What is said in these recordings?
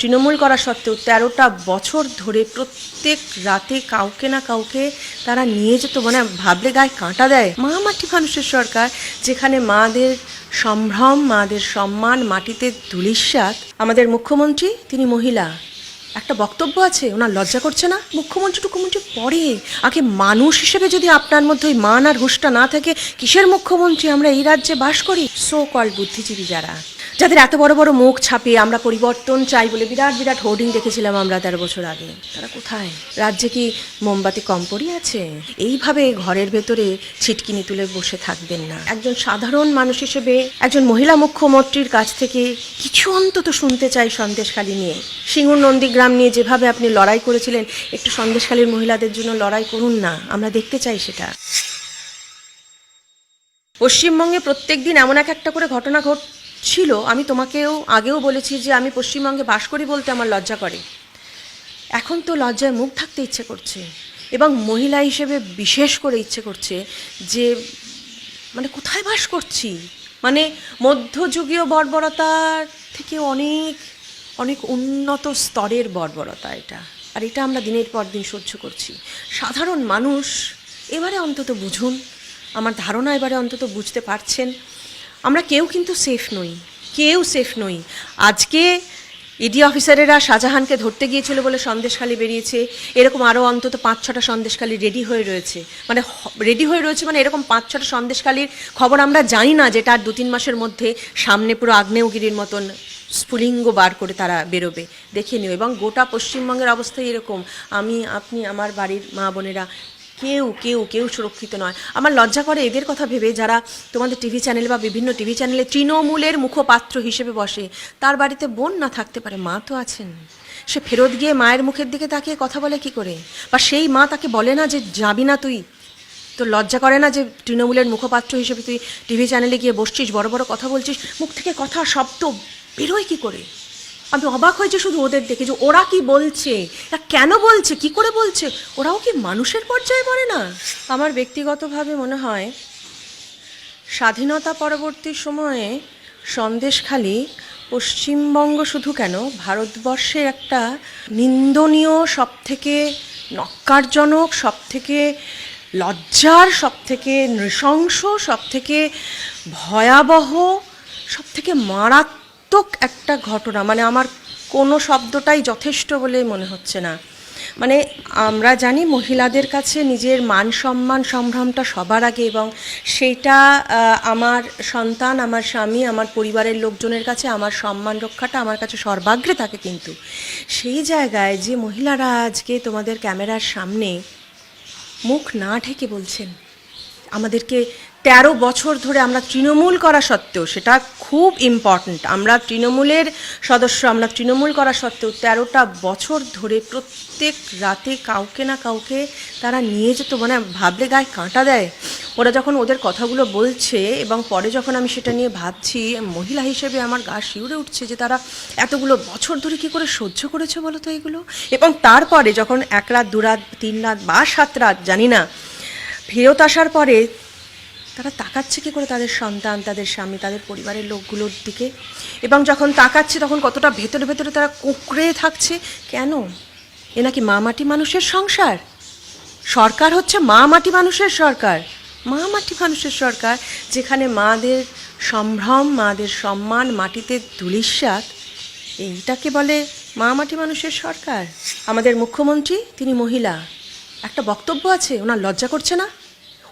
তৃণমূল করা সত্ত্বেও তেরোটা বছর ধরে প্রত্যেক রাতে কাউকে না কাউকে তারা নিয়ে যেত মানে ভাবলে গায়ে কাঁটা দেয়। মা মাটি মানুষের সরকার, যেখানে মাদের সম্ভ্রম, মাদের সম্মান, মাটিতে ধুলিস্বাদ আমাদের মুখ্যমন্ত্রী, তিনি মহিলা। একটা বক্তব্য আছে, ওনার লজ্জা করছে না? মুখ্যমন্ত্রী টুকুমন্ত্রী পরে আগে মানুষ হিসেবে যদি আপনার মধ্যে ওই মান আর হুঁশটা না থাকে, কিসের মুখ্যমন্ত্রী আমরা এই রাজ্যে বাস করি? সো কল বুদ্ধিজীবী যারা। যাদের এত বড় বড় মুখ ছাপিয়ে আমরা পরিবর্তন চাই বলে বিরাট বিরাট হোর্ডিং দেখেছিলাম আমরা তেরো বছর আগে। তারা কোথায়? রাজ্যে কি মোমবাতি কম পড়ি আছে? এইভাবে ঘরের ভেতরে ছিটকিনি তুলে বসে থাকবেন না। একজন সাধারণ মানুষ হিসেবে একজন মহিলা মুখ্যমন্ত্রীর কাছ থেকে কিছু অন্তত শুনতে চাই সন্দেশখালী নিয়ে। সিঙ্গুর নন্দীগ্রাম নিয়ে যেভাবে আপনি লড়াই করেছিলেন, একটু সন্দেশখালীর মহিলাদের জন্য লড়াই করুন না, আমরা দেখতে চাই সেটা। পশ্চিমবঙ্গে প্রত্যেক দিন এমন এক একটা করে ঘটনা ঘটছিল আমি তোমাকেও আগেও বলেছি যে আমি পশ্চিমবঙ্গে বাস করি বলতে আমার লজ্জা করে। এখন তো লজ্জায় মুখ থাকতে ইচ্ছে করছে এবং মহিলা হিসেবে বিশেষ করে ইচ্ছে করছে যে মানে কোথায় বাস করছি? মানে মধ্যযুগীয় বর্বরতার থেকে অনেক অনেক উন্নত স্তরের বর্বরতা এটা। আর এটা আমরা দিনের পর দিন সহ্য করছি। সাধারণ মানুষ এবারে অন্তত বুঝুন, আমার ধারণা এবারে অন্তত বুঝতে পারছেন আমরা কেউ কিন্তু সেফ নই, কেউ সেফ নই। আজকে ইডি অফিসারেরা শাহজাহানকে ধরতে গিয়েছিল বলে সন্দেশখালি বেরিয়েছে। এরকম আরও অন্তত পাঁচ ছটা সন্দেশখালি রেডি হয়ে রয়েছে। মানে রেডি হয়ে রয়েছে মানে এরকম পাঁচ ছটা সন্দেশখালির খবর আমরা জানি না, যেটা আর দু তিন মাসের মধ্যে সামনে পুরো আগ্নেয়গিরির মতন স্ফুলিঙ্গ বার করে তারা বেরোবে। দেখে নিও। এবং গোটা পশ্চিমবঙ্গের অবস্থা এরকম। আমি, আপনি, আমার বাড়ির মা বোনেরা কেউ কেউ কেউ সুরক্ষিত নয়। আমার লজ্জা করে এদের কথা ভেবে যারা তোমাদের টিভি চ্যানেল বা বিভিন্ন টিভি চ্যানেলে তৃণমূলের মুখপাত্র হিসেবে বসে, তার বাড়িতে বোন না থাকতে পারে, মা তো আছেন। সে ফেরত গিয়ে মায়ের মুখের দিকে তাকিয়ে কথা বলে কি করে? বা সেই মা তাকে বলে না যে, যাবি না তুই? তোর লজ্জা করে না যে, তৃণমূলের মুখপাত্র হিসেবে তুই টিভি চ্যানেলে গিয়ে বসছিস, বড় বড় কথা বলছিস, মুখ থেকে কথা, শব্দ বেরোয় কি করে? আমি অবাক হয়েছে শুধু ওদের দেখে যে ওরা কি বলছে? তা কেন বলছে? কি করে বলছে? ওরাও কি মানুষের পর্যায়ে পড়ে না? আমার ব্যক্তিগতভাবে মনে হয়, স্বাধীনতা পরবর্তী সময়ে সন্দেশখালি পশ্চিমবঙ্গ শুধু কেন ভারতবর্ষের একটা নিন্দনীয়, সবথেকে নক্কারজনক, সবথেকে লজ্জার, সবথেকে নৃশংস, সবথেকে ভয়াবহ, সবথেকে মারাত্মক একটা ঘটনা মানে আমার কোনো শব্দটাই যথেষ্ট বলে মনে হচ্ছে না। মানে আমরা জানি মহিলাদের কাছে নিজের মান সম্মান সম্ভ্রমটা সবার আগে এবং আহ, আমার সন্তান আমার স্বামী আমার পরিবারের লোকজনের কাছে আমার সম্মান রক্ষাটা আমার কাছে সর্বাগ্রে থাকে কিন্তু। সেই জায়গায় যে মহিলারা আজকে তোমাদের ক্যামেরার সামনে মুখ না ঢেকে বলছেন আমাদেরকে তেরো বছর ধরে আমরা তৃণমূল করা সত্ত্বেও সেটা খুব ইম্পর্ট্যান্ট আমরা তৃণমূলের সদস্য, আমরা তৃণমূল করা সত্ত্বেও তেরোটা বছর ধরে প্রত্যেক রাতে কাউকে না কাউকে তারা নিয়ে যেত মানে ভাবলে গায়ে কাঁটা দেয়। ওরা যখন ওদের কথাগুলো বলছে এবং পরে যখন আমি সেটা নিয়ে ভাবছি, মহিলা হিসেবে আমার গা শিউরে উঠছে যে তারা এতগুলো বছর ধরে কী করে সহ্য করেছে বলো তো এগুলো? এবং তারপরে যখন এক রাত, দু রাত, তিন রাত বা সাত রাত, জানি না, ফেরত আসার পরে তারা তাকাচ্ছে কি করে তাদের সন্তান, তাদের স্বামী, তাদের পরিবারের লোকগুলোর দিকে? এবং যখন তাকাচ্ছে, তখন কতটা ভেতরে ভেতরে তারা কুঁকড়ে থাকছে? কেন? এ নাকি মা মাটি মানুষের সংসার? সরকার হচ্ছে মা মাটি মানুষের সরকার। মা মাটি মানুষের সরকার, যেখানে মাদের সম্ভ্রম, মাদের সম্মান, মাটিতে ধুলিস্বাদ এইটাকে বলে মা মাটি মানুষের সরকার। আমাদের মুখ্যমন্ত্রী, তিনি মহিলা। একটা বক্তব্য আছে, ওনার লজ্জা করছে না?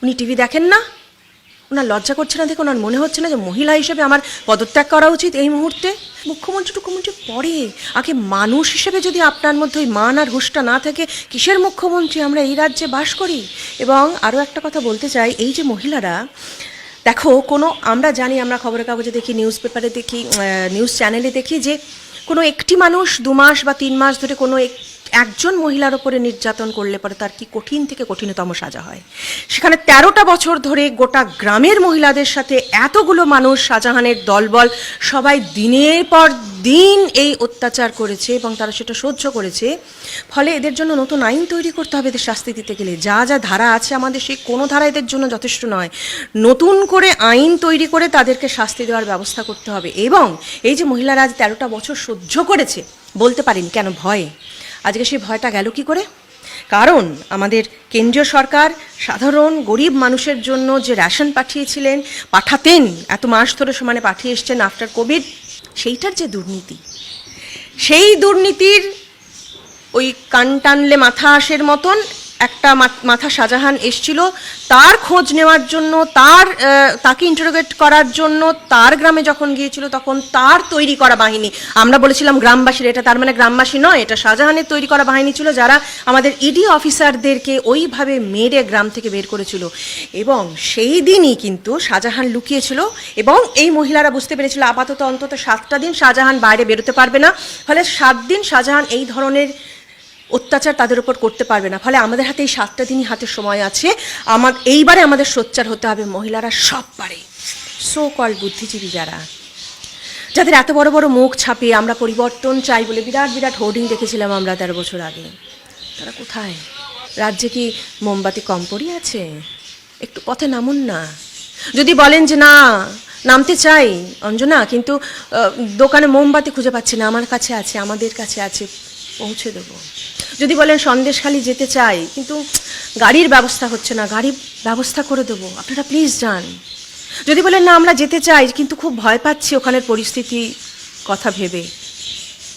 উনি টিভি দেখেন না? ওনার লজ্জা করছে না দেখে, ওনার মনে হচ্ছে না যে মহিলা হিসেবে আমার পদত্যাগ করা উচিত এই মুহূর্তে। মুখ্যমন্ত্রী টুকুমন্ত্রী পরে, আগে মানুষ হিসেবে যদি আপনার মধ্যে ওই মান আর হুঁশটা না থাকে, কিসের মুখ্যমন্ত্রী আমরা এই রাজ্যে বাস করি? এবং আরও একটা কথা বলতে চাই, এই যে মহিলারা, দেখো, কোনো আমরা জানি, আমরা খবরের কাগজে দেখি, নিউজ পেপারে দেখি নিউজ চ্যানেলে দেখি যে কোনো একটি মানুষ দু মাস বা তিন মাস ধরে কোনো একজন মহিলার ওপরে নির্যাতন করলে পরে তার কি কঠিন থেকে কঠিনতম সাজা হয়? সেখানে তেরোটা বছর ধরে গোটা গ্রামের মহিলাদের সাথে এতগুলো মানুষ শাহজাহানের দলবল সবাই দিনের পর দিন এই অত্যাচার করেছে এবং তারা সেটা সহ্য করেছে। ফলে এদের জন্য নতুন আইন তৈরি করতে হবে, এদের শাস্তি দিতে গেলে। যা যা ধারা আছে আমাদের, সেই কোনো ধারা এদের জন্য যথেষ্ট নয়। নতুন করে আইন তৈরি করে তাদেরকে শাস্তি দেওয়ার ব্যবস্থা করতে হবে। এবং এই যে মহিলারা আজ তেরোটা বছর সহ্য করেছে, বলতে পারিনি কেন ভয়ে? আজকে সেই ভয়টা গেল কি করে? কারণ আমাদের কেন্দ্রীয় সরকার সাধারণ গরিব মানুষের জন্য যে রেশন পাঠিয়েছিলেন, পাঠাতেন, এত মাস ধরে সমানে পাঠিয়ে এসছেন আফটার কোভিড সেইটার যে দুর্নীতি, সেই দুর্নীতির ওই কান টানলে মাথা আসের মতন একটা মাথা শাহজাহান এসছিল। তার খোঁজ নেওয়ার জন্য, তার তাকে ইন্টারোগেট করার জন্য তার গ্রামে যখন গিয়েছিল, তখন তার তৈরি করা বাহিনী। আমরা বলেছিলাম গ্রামবাসীর, এটা তার মানে গ্রামবাসী নয়, এটা শাহজাহানের তৈরি করা বাহিনী ছিল যারা আমাদের ইডি অফিসারদেরকে ওইভাবে মেরে গ্রাম থেকে বের করেছিল। এবং সেই দিনই কিন্তু শাহজাহান লুকিয়েছিল এবং এই মহিলারা বুঝতে পেরেছিল, আপাতত অন্তত সাতটা দিন শাহজাহান বাইরে বেরোতে পারবে না। ফলে সাত দিন শাহজাহান এই ধরনের অত্যাচার তাদের উপর করতে পারবে না। ফলে আমাদের হাতে এই সাতটা দিনই হাতে সময় আছে। আমার, এইবারে আমাদের সোচ্চার হতে হবে মহিলারা সব পারে সো কল বুদ্ধিজীবী যারা। যাদের এত বড় বড় মুখ ছাপিয়ে আমরা পরিবর্তন চাই বলে বিরাট বিরাট হোর্ডিং দেখেছিলাম আমরা তেরো বছর আগে। তারা কোথায়? রাজ্যে কি মোমবাতি কম পড়ি আছে? একটু পথে নামুন না। যদি বলেন যে না, নামতে চাই, অঞ্জনা, কিন্তু দোকানে মোমবাতি খুঁজে পাচ্ছি না। আমার কাছে আছে, আমাদের কাছে আছে, পৌঁছে দেবো। যদি বলেন সন্দেশখালি যেতে চাই, কিন্তু গাড়ির ব্যবস্থা হচ্ছে না, গাড়ি ব্যবস্থা করে দেবো। আপনারা প্লিজ যান। যদি বলেন না, আমরা যেতে চাই, কিন্তু খুব ভয় পাচ্ছি ওখানের পরিস্থিতি কথা ভেবে।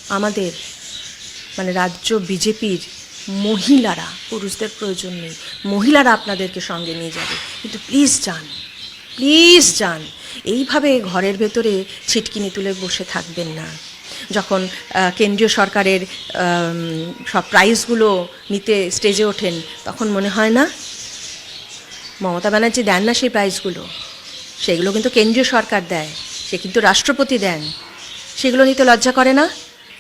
আমাদের মানে রাজ্য বিজেপির মহিলারা, পুরুষদের প্রয়োজন নেই। মহিলারা আপনাদেরকে সঙ্গে নিয়ে যাবে। কিন্তু প্লিজ যান। প্লিজ যান। এইভাবে ঘরের ভেতরে ছিটকিনি তুলে বসে থাকবেন না। যখন কেন্দ্রীয় সরকারের সব প্রাইজগুলো নিতে স্টেজে ওঠেন, তখন মনে হয় না মমতা ব্যানার্জি দেন না সেই প্রাইজগুলো সেগুলো কিন্তু কেন্দ্রীয় সরকার দেয়, সে কিন্তু রাষ্ট্রপতি দেন। সেগুলো নিতে লজ্জা করে না?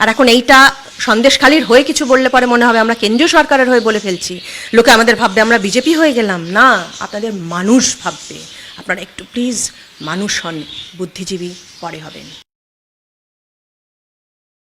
আর এখন এইটা সন্দেশখালির হয়ে কিছু বললে পরে মনে হবে আমরা কেন্দ্রীয় সরকারের হয়ে বলে ফেলছি। লোকে আমাদের ভাববে আমরা বিজেপি হয়ে গেলাম। না, আপনাদের মানুষ ভাববে। আপনারা একটু প্লিজ মানুষ হন, বুদ্ধিজীবী পরে হবেন।